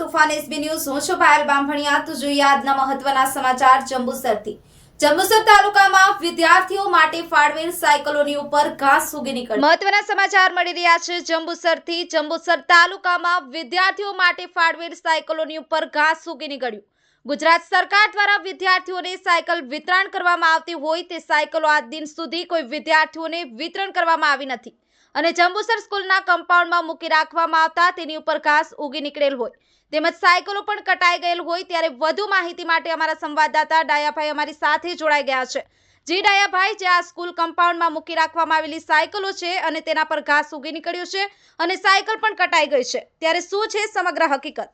તુફાન SB news. હું છું પાયલ બામભણિયા. તો જોઈએ આજના મહત્વના સમાચાર જંબુસરથી. જંબુસર તાલુકામાં વિદ્યાર્થીઓ માટે ફાળવેલ સાયકલોની ઉપર ઘાસ ઉગી નીકળી. મહત્વના સમાચાર મળી રહ્યા છે જંબુસરથી. જંબુસર તાલુકામાં વિદ્યાર્થીઓ માટે ફાળવેલ સાયકલોની ઉપર ઘાસ ઉગી નીકળ્યું. ગુજરાત સરકાર દ્વારા વિદ્યાર્થીઓને સાયકલ વિતરણ કરવામાં આવતી હોય તે સાયકલો આજ દિન સુધી કોઈ વિદ્યાર્થીઓને વિતરણ કરવામાં આવી નથી. અને જંબુસર સ્કૂલના કમ્પાઉન્ડમાં મૂકી રાખવામાં આવતા તેની ઉપર ઘાસ ઉગી નીકળેલ હોય. તેમજ સાયકલો પણ કટાઈ ગયેલ હોય ત્યારે વધુ માહિતી માટે અમારા સંવાદદાતા ડાયાભાઈ અમારી સાથે જોડાઈ ગયા છે. જી ડાયાભાઈ, જે આ સ્કૂલ કમ્પાઉન્ડમાં મૂકી રાખવામાં આવેલી સાયકલો છે અને તેના પર ઘાસ ઉગી નીકળ્યું છે અને સાયકલ પણ કટાઈ ગઈ છે. ત્યારે શું છે સમગ્ર હકીકત?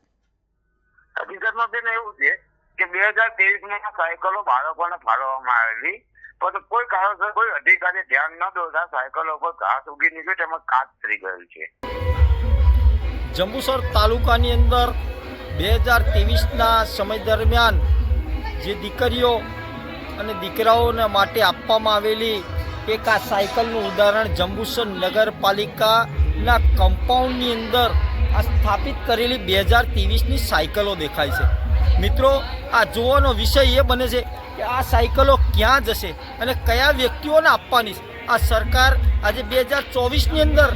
હકીકતમાં બેન એવું છે કે બે હજાર તેવીસમાં સાયકલો બાળકોને ફાળવવામાં આવેલી પણ કોઈ કારણસર કોઈ અધિકારી ધ્યાન ન દોરતા સાયકલો પર ઘાસ ઉગી નીકળ્યું તેમાં કાચ થઈ ગયું છે. જંબુસર તાલુકાની અંદર બે હજાર ત્રેવીસના સમય દરમિયાન જે દીકરીઓ અને દીકરાઓને માટે આપવામાં આવેલી એક આ સાયકલનું ઉદાહરણ જંબુસર નગરપાલિકાના કમ્પાઉન્ડની અંદર આ સ્થાપિત કરેલી બે હજાર ત્રેવીસની સાયકલો દેખાય છે. મિત્રો, આ જોવાનો વિષય એ બને છે કે આ સાયકલો ક્યાં જશે અને કયા વ્યક્તિઓને આપવાની આ સરકાર આજે બે હજાર ચોવીસની અંદર,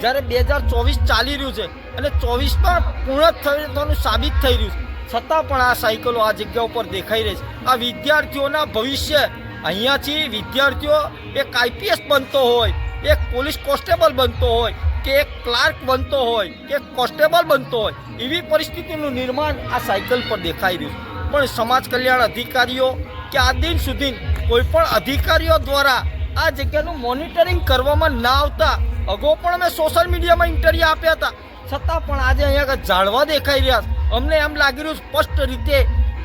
જ્યારે બે હજાર ચોવીસ ચાલી રહ્યું છે અને ચોવીસમાં પૂર્ણ થવાનું સાબિત થઈ રહ્યું છે. છતાં પણ આ સાયકલો આ જગ્યા ઉપર દેખાઈ રહી છે. આ વિદ્યાર્થીઓના ભવિષ્ય, અહીંયાથી વિદ્યાર્થીઓ, એક આઈપીએસ બનતો હોય, એક પોલીસ કોન્સ્ટેબલ બનતો હોય, કે એક ક્લાર્ક બનતો હોય, કે કોન્સ્ટેબલ બનતો હોય, એવી પરિસ્થિતિનું નિર્માણ આ સાયકલ પર દેખાઈ રહ્યું છે. પણ સમાજ કલ્યાણ અધિકારીઓ કે આ દિન સુધી કોઈ પણ અધિકારીઓ દ્વારા આ જગ્યાનું મોનિટરિંગ કરવામાં ના આવતા, અગાઉ પણ અમે સોશિયલ મીડિયામાં ઇન્ટરવ્યુ આપ્યા હતા. છતાં પણ આજે અહીંયા ઝાડવા દેખાઈ રહ્યા અમને એમ લાગી રહ્યું સ્પષ્ટ રીતે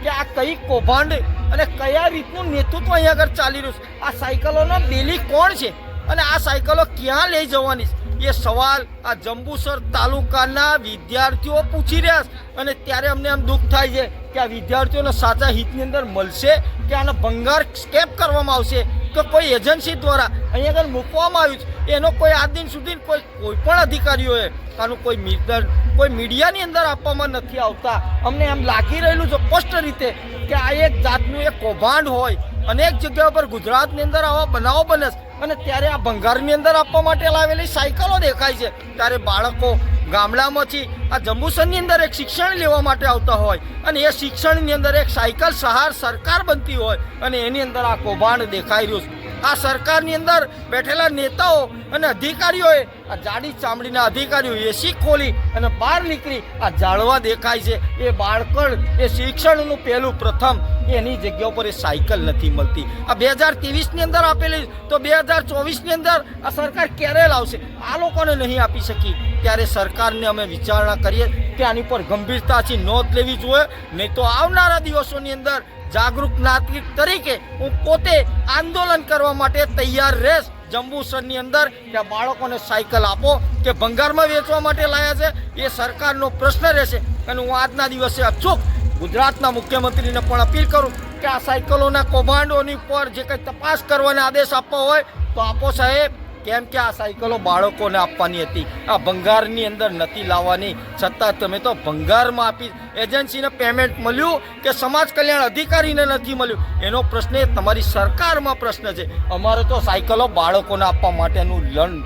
કે આ કઈ કૌભાંડ અને કયા રીતનું નેતૃત્વ અહીંયા આગળ ચાલી રહ્યું છે. આ સાયકલોનો બેલી કોણ છે અને આ સાયકલો ક્યાં લઈ જવાની છે? એ સવાલ આ જંબુસર તાલુકાના વિદ્યાર્થીઓ પૂછી રહ્યા છે. અને ત્યારે અમને એમ દુઃખ થાય છે કે આ વિદ્યાર્થીઓને સાચા હિતની અંદર મળશે, કે આનો ભંગાર સ્કેપ કરવામાં આવશે, કે કોઈ એજન્સી દ્વારા અહીંયા આગળ મૂકવામાં આવ્યું છે, એનો કોઈ આ દિન સુધી કોઈ કોઈ પણ અધિકારીઓએ આનું કોઈ મીટર કોઈ મીડિયાની અંદર આપવામાં નથી આવતા. અમને એમ લાગી રહેલું છે સ્પષ્ટ રીતે કે આ એક જાતનું એક કૌભાંડ હોય અનેક જગ્યા પર ગુજરાતની અંદર આવા બનાવો બને અને ત્યારે આ ભંગારની અંદર આપવા માટે લાવેલી સાયકલો દેખાય છે. ત્યારે બાળકો ગામડામાંથી આ જંબુસરની અંદર એક શિક્ષણ લેવા માટે આવતા હોય અને એ શિક્ષણની અંદર એક સાયકલ સહાર સરકાર બનતી હોય અને એની અંદર આ કૌભાંડ દેખાઈ રહ્યું છે. આ સરકારની અંદર બેઠેલા નેતાઓ અને અધિકારીઓએ આ જાડી ચામડીના અધિકારીઓ એસી ખોલી અને બહાર નીકળી. આ જાળવા દેખાય છે. એ બાળકણ, એ શિક્ષણનું પહેલું પ્રથમ. એની જગ્યા ઉપર એ સાયકલ નથી મળતી. આ બે હજાર ત્રેવીસની અંદર આપેલી, તો બે હજાર ચોવીસની અંદર આ સરકાર ક્યારે લાવશે? આ લોકોને નહીં આપી શકી. ત્યારે સરકારને અમે વિચારણા કરીએ કે આની પર ગંભીરતાથી નોંધ લેવી જોઈએ. નહીં તો આવનારા દિવસોની અંદર જાગૃત નાગરિક તરીકે હું પોતે આંદોલન કરવા માટે તૈયાર રહેશ. જંબુસરની અંદર કે બાળકોને સાયકલ આપો, કે ભંગારમાં વેચવા માટે લાયા છે, એ સરકારનો પ્રશ્ન રહેશે. અને હું આજના દિવસે અચૂક ગુજરાતના મુખ્યમંત્રીને પણ અપીલ કરું કે આ સાયકલોના કૌભાંડોની પર જે કંઈ તપાસ કરવાના આદેશ આપવા હોય, તો આપો સાહેબ. કેમ કે આ સાયકલો બાળકોને આપવાની હતી? આ ભંગારની અંદર નથી લાવવાની. છતાં તમે તો ભંગારમાં આપી એજન્સીને પેમેન્ટ મળ્યું કે સમાજ કલ્યાણ અધિકારીને નથી મળ્યું? એનો પ્રશ્ન એ તમારી સરકારમાં પ્રશ્ન છે. અમારે તો સાયકલો બાળકોને આપવા માટેનું લણ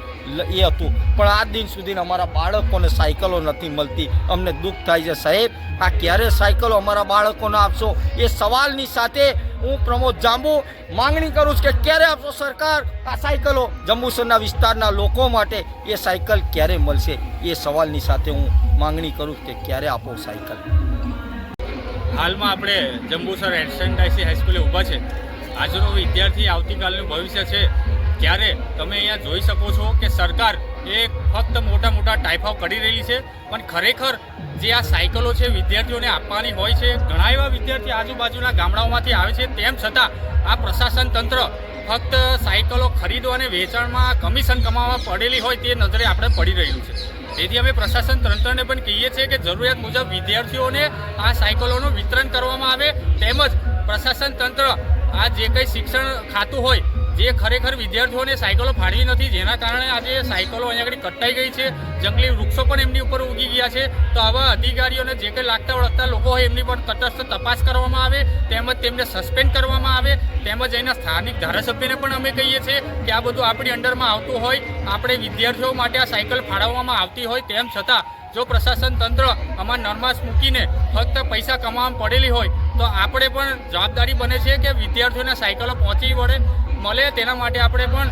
એ હતું. પણ આ દિન સુધી અમારા બાળકોને સાયકલો નથી મળતી. અમને દુઃખ થાય છે સાહેબ. આ ક્યારે સાયકલો અમારા બાળકોને આપશો? એ સવાલની સાથે હું પ્રમોદ જાંબુ, માંગણી કરું છું કે ક્યારે આપશો સરકાર? આ સાયકલો જંબુસરના વિસ્તારના લોકો માટે એ સાયકલ ક્યારે મળશે? એ સવાલની સાથે હું માંગણી કરું કે ક્યારે આપો સાયકલ? હાલમાં આપણે જંબુસર એસએનડાઈસી હાઈસ્કૂલે ઊભા છે. આજનો વિદ્યાર્થી આવતીકાલનું ભવિષ્ય છે. ત્યારે તમે અહીંયા જોઈ શકો છો કે સરકાર એ ફક્ત મોટા મોટા ટાઈફાઓ કરી રહેલી છે. પણ ખરેખર જે આ સાયકલો છે વિદ્યાર્થીઓને આપવાની હોય છે, ઘણા એવા વિદ્યાર્થી આજુબાજુના ગામડાઓમાંથી આવે છે, તેમ છતાં આ પ્રશાસન તંત્ર ફક્ત સાયકલો ખરીદો અને વેચાણમાં કમિશન કમાવા પડેલી હોય તે નજરે આપણે પડી રહ્યું છે. તેથી અમે પ્રશાસન તંત્રને પણ કહીએ છીએ કે જરૂરિયાત મુજબ વિદ્યાર્થીઓને આ સાયકલોનું વિતરણ કરવામાં આવે. તેમજ પ્રશાસન તંત્ર આ જે કંઈ શિક્ષણ ખાતું હોય જે ખરેખર વિદ્યાર્થીઓને સાયકલો ફાળવી નથી, જેના કારણે આજે સાયકલો અહીંયા આગળ કટાઈ ગઈ છે, જંગલી વૃક્ષો પણ એમની ઉપર ઉગી ગયા છે, તો આવા અધિકારીઓને જે કંઈ લાગતા વળગતા લોકો હોય એમની પણ તટસ્થ તપાસ કરવામાં આવે, તેમજ તેમને સસ્પેન્ડ કરવામાં આવે, તેમજ એના સ્થાનિક ધારાસભ્યને પણ અમે કહીએ છીએ કે આ બધું આપણી અંડરમાં આવતું હોય, આપણે વિદ્યાર્થીઓ માટે આ સાયકલ ફાળવવામાં આવતી હોય, તેમ છતાં જો પ્રશાસન તંત્ર આમાં નરમાશ મૂકીને ફક્ત પૈસા કમાવામાં પડેલી હોય, તો આપણે પણ જવાબદારી બને છે કે વિદ્યાર્થીઓને સાયકલો પહોંચી વળે મળે, તેના માટે આપણે પણ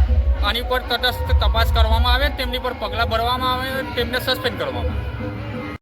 આની ઉપર તટસ્થ તપાસ કરવામાં આવે, તેમની પર પગલાં ભરવામાં આવે, તેમને સસ્પેન્ડ કરવામાં આવે.